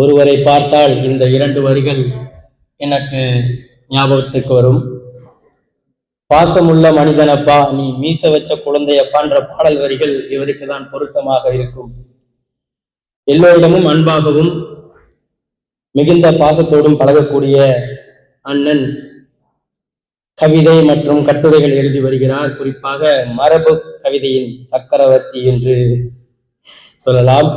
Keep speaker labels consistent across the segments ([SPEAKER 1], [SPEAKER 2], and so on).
[SPEAKER 1] ஒருவரை பார்த்தால் இந்த இரண்டு வரிகள் எனக்கு ஞாபகத்துக்கு வரும். பாசமுள்ள மனிதனப்பா நீ மீச வச்ச குழந்தையப்பான்ற பாடல் வரிகள் இவருக்கு தான் பொருத்தமாக இருக்கும். எல்லோரிடமும் அன்பாகவும் மிகுந்த பாசத்தோடும் பழகக்கூடிய அண்ணன் கவிதை மற்றும் கட்டுரைகள் எழுதி வருகிறார். குறிப்பாக மரபு கவிதையின் சக்கரவர்த்தி என்று சொல்லலாம்.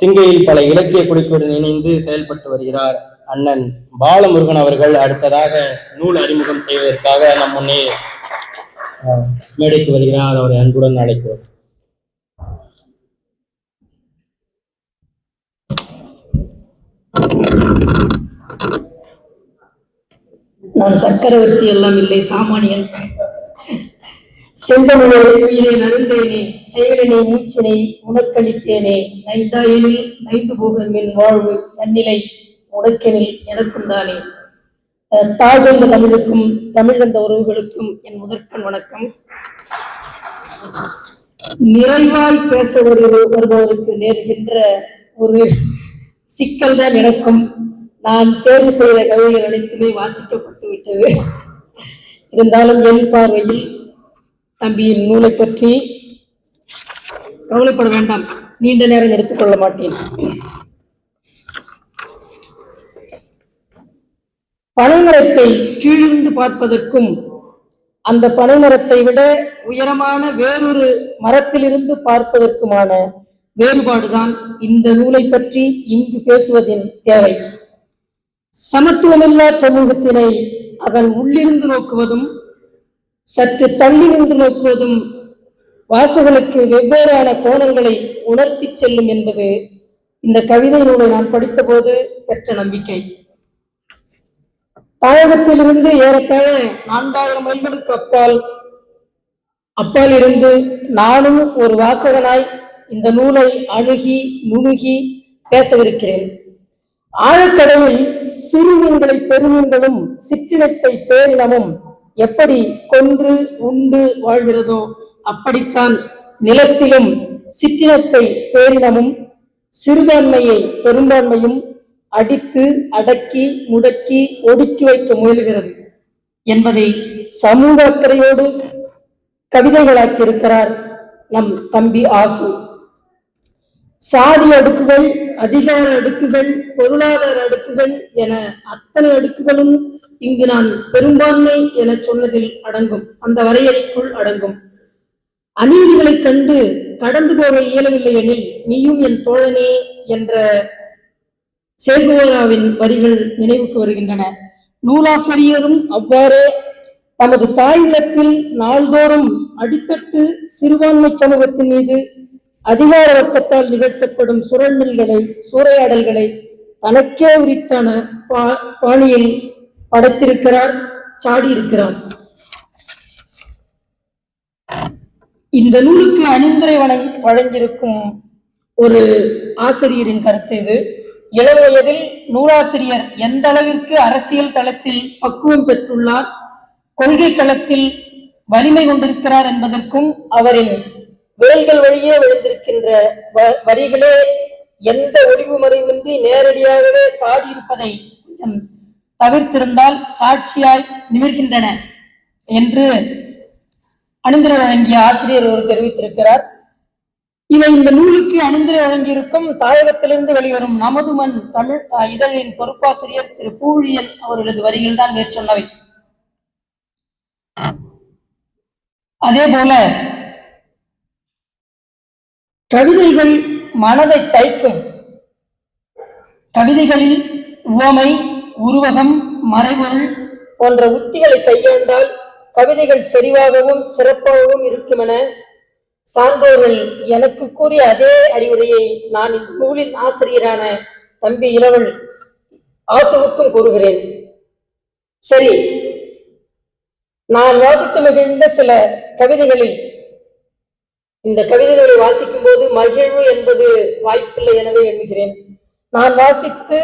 [SPEAKER 1] சிங்கையில் பல இலக்கிய குடிப்புடன் இணைந்து செயல்பட்டு வருகிறார் அண்ணன் பாலமுருகன் அவர்கள். அடுத்ததாக நூல் அறிமுகம் செய்வதற்காக நம் முன்னே மேடைக்கு வருகிறார். அவரை அன்புடன் அழைக்கிறோம்.
[SPEAKER 2] நான் சக்கரவர்த்தி எல்லாம் இல்லை சாமானியன். செந்தமிழே உயிரை நருந்தேனே செயலினை மூச்சினை உனக்களித்தேனே நைந்தாயனில் நைந்து போகும் என் வாழ்வு நன்னிலை உனக்கெனில் எனக்கும் தானே. அஹ், தாழ்ந்த தமிழுக்கும் தமிழ் தந்த உறவுகளுக்கும் என் முதற்கண் வணக்கம். நிறைவாய் பேச வருபவருக்கு நேர்கின்ற ஒரு சிக்கல் தான் எனக்கும். நான் தேர்வு செய்த கவிதைகள் அனைத்துமே வாசிக்கப்பட்டு விட்டது. இருந்தாலும் என் பார்வையில் தம்பியின் நூலை பற்றி கவலைப்பட வேண்டாம். நீண்ட நேரம் எடுத்துக்கொள்ள மாட்டேன். பனைமரத்தை கீழிருந்து பார்ப்பதற்கும் அந்த பனைமரத்தை விட உயரமான வேறொரு மரத்திலிருந்து பார்ப்பதற்குமான வேறுபாடுதான் இந்த நூலை பற்றி இங்கு பேசுவதின் தேவை. சமத்துவமில்லா சமூகத்தினை அதன் உள்ளிருந்து நோக்குவதும் சற்று தள்ளி நின்று நோக்குவதும் வாசகனுக்கு வெவ்வேறான கோணங்களை உணர்த்திச் செல்லும் என்பது இந்த கவிதை நூலை நான் படித்தபோது பெற்ற நம்பிக்கை. தாயகத்திலிருந்து ஏறத்தாழ நான்காயிரம் மைல்களுக்கு அப்பால் அப்பால் இருந்து நானும் ஒரு வாசகனாய் இந்த நூலை அணுகி நுணுகி பேசவிருக்கிறேன். ஆழக்கடலில் சிறுமீன்களை பெருமீன்களும் சிற்றினத்தை பேரினமும் எப்படி கொன்று உண்டு வாழ்கிறதோ அப்படித்தான் நிலத்திலும் சிற்றினத்தை பேரினமும் சிறுபான்மையை பெரும்பான்மையும் அடித்து அடக்கி முடக்கி ஒடுக்கி வைக்க முயல்கிறது என்பதை சமூக அக்கறையோடு கவிதைகளாக்கியிருக்கிறார் நம் தம்பி ஆசு. சாதி அடுக்குகள் அதிகார அடுக்குகள் பொருளாதார அடுக்குகள் என அத்தனை அடுக்குகளும் இங்கு நான் பெரும்பான்மை என சொன்னதில் அடங்கும். அந்த வரையறைக்குள் அடங்கும். அநீதிகளை கண்டு கடந்து போக இயலவில்லை எனில் நீயும் என் தோழனே என்ற சேர்குவோராவின் வரிகள் நினைவுக்கு வருகின்றன. நூலாசிரியரும் அவ்வாறே தமது தாயுலத்தில் நாள்தோறும் அடித்தட்டு சிறுபான்மை சமூகத்தின் மீது அதிகார வர்க்கத்தால் நிகழ்த்தப்படும் சுரண்டல்களை சூறையாடல்களை தனக்கே உரித்தான பா- பாணியில் படைத்திருக்கிறார் சாடியிருக்கிறார். இந்த நூலுக்கு அணிந்துரை வழங்கியிருக்கும் ஒரு ஆசிரியரின் கருத்து இது. இளம் வயதில் நூலாசிரியர் எந்த அளவிற்கு அரசியல் தளத்தில் பக்குவம் பெற்றுள்ளார் கொள்கை களத்தில் வலிமை கொண்டிருக்கிறார் என்பதற்கும் அவரின் வேல்கள் வழியே விழுந்திருக்கின்ற வ- வரிகளே எந்த ஒளிவு மறைவின்றி நேரடியாகவே சாடியிருப்பதை கொஞ்சம் தவிர்த்திருந்தால் சாட்சியாய் நிமிர்கின்றன என்று அணிந்திர வழங்கிய ஆசிரியர் ஒரு தெரிவித்திருக்கிறார். இவை இந்த நூலுக்கு அணிந்திர வழங்கியிருக்கும் தாயகத்திலிருந்து வெளிவரும் நமது மண் தமிழ் அஹ், இதழின் பொறுப்பாசிரியர் திரு பூழியன் அவர்களது வரிகள் தான் மேற்சொன்னவை. அதே போல கவிதைகள் மனதை தைக்கும். கவிதைகளில் உவமை உருவகம் மறைபொருள் போன்ற உத்திகளை கையாண்டால் கவிதைகள் செறிவாகவும் சிறப்பாகவும் இருக்குமென சான்றோர்கள் எனக்கு கூறிய அதே அறிவுரையை நான் இந்த நூலின் ஆசிரியரான தம்பி இரவல் ஆசுவுக்கும் கூறுகிறேன். சரி நான் வாசித்து மகிழ்ந்த சில கவிதைகளில் இந்த கவிதைகளை வாசிக்கும் போது மகிழ்வு என்பது வாய்ப்பில்லை எனவே எண்ணுகிறேன். நான் வாசித்து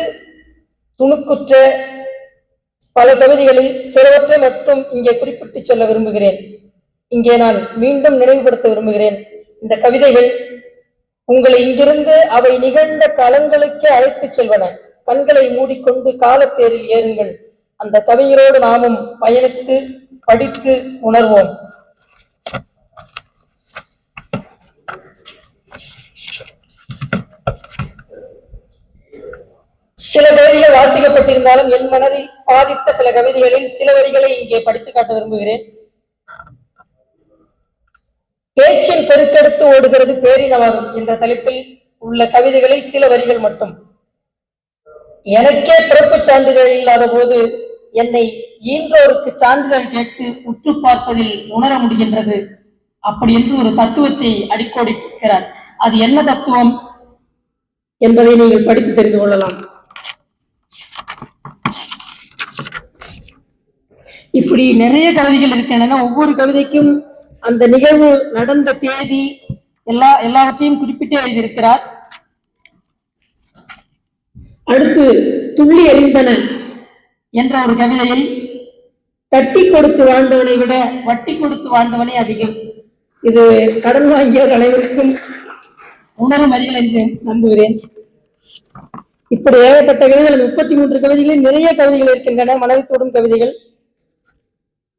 [SPEAKER 2] துணுக்குற்ற பல கவிதைகளில் சிலவற்றை மட்டும் இங்கே குறிப்பிட்டு சொல்ல விரும்புகிறேன். இங்கே நான் மீண்டும் நினைவுபடுத்த விரும்புகிறேன். இந்த கவிதைகள் உங்களை இங்கிருந்து அவை நிகழ்ந்த களங்களுக்கே அழைத்துச் செல்வன. கண்களை மூடிக்கொண்டு காலத்தேரில் ஏறுங்கள். அந்த கவிஞரோடு நாமும் பயணித்து படித்து உணர்வோம். சில கவிதைகள் வாசிக்கப்பட்டிருந்தாலும் என் மனதில் பாதித்த சில கவிதைகளில் சில வரிகளை இங்கே படித்து காட்ட விரும்புகிறேன். பேச்சின் பெருக்கெடுத்து ஓடுகிறது பேரினவாதம் என்ற தலைப்பில் உள்ள கவிதைகளில் சில வரிகள் மட்டும். எனக்கே பிறப்புச் சான்றிதழ் இல்லாத போது என்னை ஈன்றோருக்கு சான்றிதழ் கேட்டு உற்று பார்ப்பதில் உணர முடிகின்றது. அப்படி என்று ஒரு தத்துவத்தை அடிக்கோடிக்கிறார் அது என்ன தத்துவம்? என்பதை நீங்கள் படித்து தெரிந்து கொள்ளலாம். இப்படி நிறைய கவிதைகள் இருக்கின்றன. ஒவ்வொரு கவிதைக்கும் அந்த நிகழ்வு நடந்த தேதி எல்லா எல்லாவற்றையும் குறிப்பிட்டு எழுதியிருக்கிறார். அடுத்து துள்ளி எறிந்தன என்ற ஒரு கவிதையில் தட்டி கொடுத்து வாழ்ந்தவனை விட வட்டி கொடுத்து வாழ்ந்தவனே அதிகம். இது கடன் வாங்கியவர் அனைவருக்கும் உணரும் அறிகள் என்று நம்புகிறேன். இப்படி ஏகப்பட்ட கவிதைகள் முப்பத்தி மூன்று கவிதைகளில் நிறைய கவிதைகள் இருக்கின்றன. மனதை தொடும் கவிதைகள்.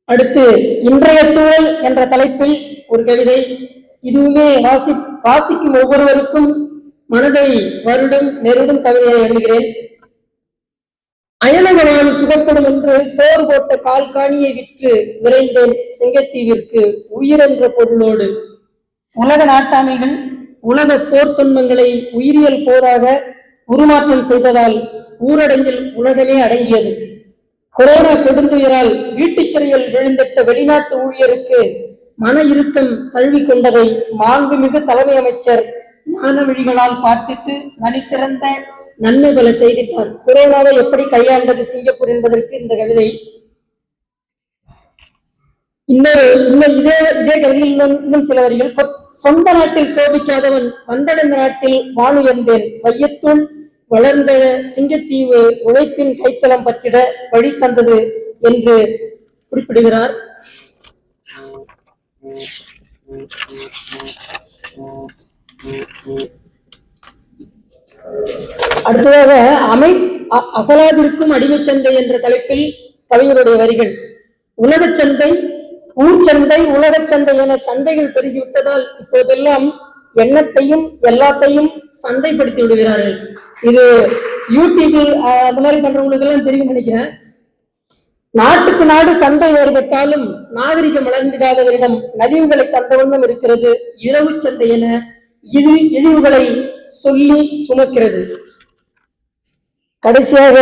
[SPEAKER 2] அடுத்து இன்றைய சூழல் என்ற தலைப்பில் ஒரு கவிதை. இதுவுமே வாசி வாசிக்கும் ஒவ்வொருவருக்கும் மனதை வருடும் நெருடும் கவிதையை எழுதுகிறேன். அயனகனான் சுகப்படும் என்று சோறு போட்ட கால் காணியை விற்று விரைந்தேன் சிங்கத்தீவிற்கு உயிர் என்ற பொருளோடு. உலக நாட்டாமைகள் உலக போர் துன்பங்களை உயிரியல் போராக உருமாற்றம் செய்ததால் ஊரடங்கில் உலகமே அடங்கியது. கொரோனா கொடுந்துயரால் வீட்டுச் சிறையில் விழுந்திட்ட வெளிநாட்டு ஊழியருக்கு மன இறுக்கம் தழுவி கொண்டதை மாண்புமிகு தலைமை அமைச்சர் ஞான விழிகளால் பார்த்திட்டு நனி சிறந்த நன்மை பல செய்திட்டார். கொரோனாவை எப்படி கையாண்டது சிங்கப்பூர் என்பதற்கு இந்த கவிதை. இன்னொரு இன்னும் இதே இதே கவிதையில் இன்னும் சில வரிகள். சொந்த நாட்டில் சோபிக்காதவன் வந்தடைந்த நாட்டில் வானுயர்ந்தேன் வையத்துள் வளர்ந்த சிங்கத்தீவு உழைப்பின் கைத்தளம் பற்றிட வழி தந்தது என்று குறிப்பிடுகிறார். அடுத்ததாக அமை அ- அகலாதிருக்கும் அடிமைச் சந்தை என்ற தலைப்பில் கவிஞருடைய வரிகள். உலகச் சந்தை ஊர் சந்தை உலகச் சந்தை என சந்தைகள் பெருகிவிட்டதால் இப்போதெல்லாம் எண்ணத்தையும் எல்லாத்தையும் சந்தைப்படுத்தி விடுகிறார்கள். இது யூடியூபில் அந்த மாதிரி பண்றவங்களுக்கு எல்லாம் தெரியும் நினைக்கிறேன். நாட்டுக்கு நாடு சந்தை வேறுபட்டாலும் நாகரிகம் வளர்ந்திடாதவரிடம் நலிவுகளை தந்தவண்ணம் இருக்கிறது இரவு சந்தை என இது இழிவுகளை சொல்லி சுமக்கிறது. கடைசியாக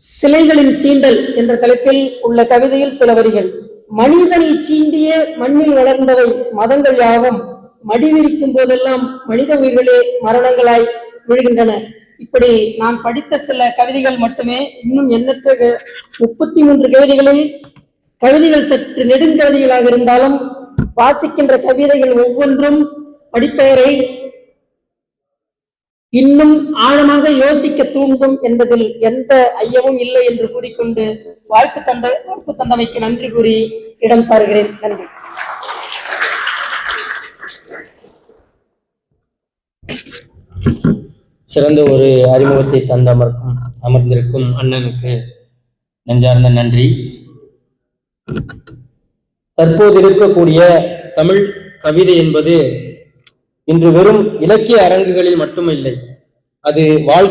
[SPEAKER 2] சிலைகளின் சீண்டல் என்ற தலைப்பில் உள்ள கவிதையில் சில வரிகள். மனிதனை சீண்டிய மண்ணில் வளர்ந்தவை மதங்கள் யாவும். மடிவிரிக்கும் போதெல்லாம் மனித உயிர்களே மரணங்களாய் விழுகின்றன. இப்படி நான் படித்த சில கவிதைகள் மட்டுமே இன்னும் எண்ணற்ற முப்பத்தி மூன்று கவிதைகளில் கவிதைகள் சற்று நெடுங்கவிதைகளாக இருந்தாலும் வாசிக்கின்ற கவிதைகள் ஒவ்வொன்றும் படிப்பவரை இன்னும் ஆழமாக யோசிக்க தூண்டும் என்பதில் எந்த ஐயமும் இல்லை என்று கூறிக்கொண்டு வாய்ப்பு தந்த வாய்ப்பு தந்தமைக்கு நன்றி கூறி இடம் சாருகிறேன் நன்றி.
[SPEAKER 1] சிறந்த ஒரு அறிமுகத்தை தந்த அமர்க்கும் அமர்ந்திருக்கும் அண்ணனுக்கு நெஞ்சார்ந்த நன்றி. தற்போது இருக்கக்கூடிய தமிழ் கவிதை என்பது இன்று வெறும் இலக்கிய அரங்குகளில் மட்டுமில்லை அது வாழ்க்கை